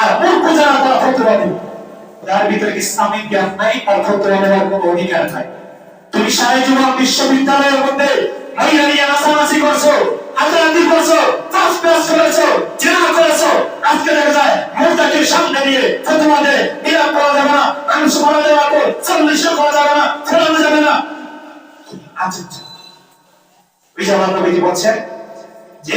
আর মূর্খ যারা তারা দিবে যার ভিতরে ইসলামিক জ্ঞান নাই? তার ফতোয়া দেওয়ার কোনো অধিকার নাই। তুমি সারা জীবন বিশ্ববিদ্যালয়ের মধ্যে নিয়ে নাচানাচি করছ হাতাহাতি করছ চাষ বাস করেছ জেনা করেছ। আজকে দেখা যায় মোটাকে সামনে দিয়ে ফতোয়া নিরাপ করা যাবে না, মানুষ মারা যাবে না চল্লিশে করা যাবে না, ফেরানো যাবে না। আচ্ছা বিজামান নবীজি বলছেন যে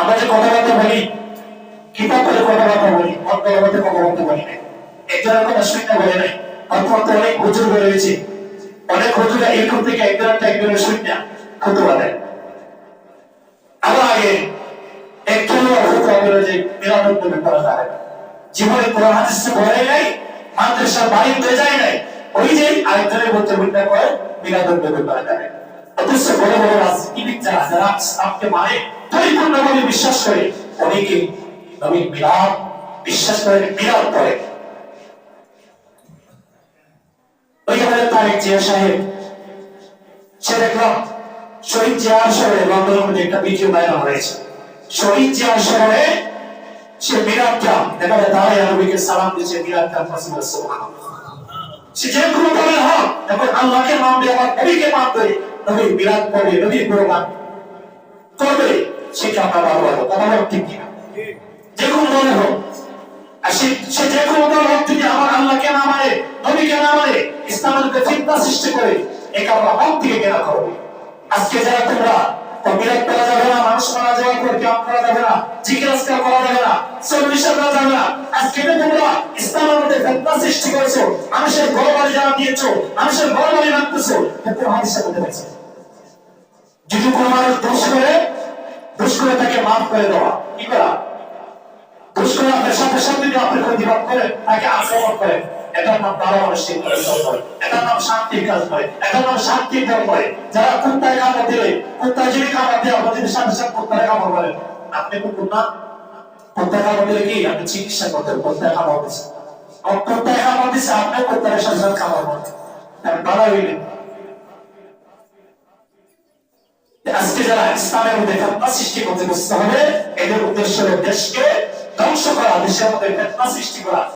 আমরা যে কথাবার্তা বলি কিতাব করে কথাবার্তা বলি, অন্তরের মধ্যে কথাবার্তা বলি না একজনের কথা শুনতে বলে নাই। অন্তত অনেক হুজুর গেছে অনেক হুজুরা এরকম থেকে একজনের শুনতে খুতুবা দেয় আবার আগে। জীবনে হাদিসে পড়ে নাই মাদ্রাসা বাড়ি হয়ে যায় নাই, ওই যে আরেকজনের মধ্যে করে অথচ বড় বড় রাজনীতিবিদ যারা যারা ইসলামকে মানে পরিপূর্ণভাবে বিশ্বাস করে। অনেকে নবী মিলাদ বিশ্বাস করে মিলাদ করে। ওইখানে তারেক জিয়া সাহেব, সে দেখলাম শহীদ জিয়ার শহরে লন্ডনের মধ্যে একটা ভিডিও ভাইরাল হয়েছে। শহীদ জিয়ার শহরে সে মিরাজ খান দেখা যায় দাঁড়ায় নবীকে সালাম দিচ্ছে মিরাজ খান ফাসিমার সে যে কোনো দলের হোক এখন আল্লাহকে মানবে আমার নবীকে মানবে নবী মিরাজ পড়বে নবী কোরবান করবে। সেটা আমরা ভালো ভালো কথা বলো ঠিক কিনা যে কোনো দলের হোক। আর সে সে যে কোনো দল হোক, যদি আমার আল্লাহকে না মানে নবীকে না মানে ইসলামের উপরে ফিতনা সৃষ্টি করে একে আমরা হক থেকে কেনা করবে আজকে যারা তোমরা বিরাট করা যাবে না, মানুষ মারা যাওয়ার পর ক্যাম্প করা যাবে না, জিজ্ঞাসা করা যাবে না চল্লিশে করা যাবে না, আজকে তোমরা ইসলামের মধ্যে ফিতনা সৃষ্টি করেছ, মানুষের ঘর বাড়ি যারা দিয়েছ, মানুষের ঘর বাড়ি রাখতেছো এটা হাদিসের মধ্যে রয়েছে। যদি কোনো মানুষ দোষ করে দোষ করে তাকে মাফ করে দেওয়া। কি করা? দোষ করে আপনার সাথে সাথে যদি আপনি প্রতিবাদ তাকে আক্রমণ করে এটার নাম করে এটার নাম শান্তির কাজ এটার নাম শান্তির কাজ যারা কুত্তায় কামড় দিলে, কুত্তায় যদি কামড় সাথে সাথে কুত্তায় কামড় আপনি কুকুর না কুত্তায় কামড় দিলে কি? আপনি চিকিৎসা করতেন কুত্তায় কামড় দিচ্ছে কুত্তায় কামড় দিচ্ছে আপনি সাথে সাথে কামড় হইলেন আজকে যারা ইসলামের মধ্যে ফেতনা সৃষ্টি করতে ব্যস্ত হবে এদের উদ্দেশ্য হলো দেশকে ধ্বংস করা দেশের মধ্যে ফেতনা সৃষ্টি করা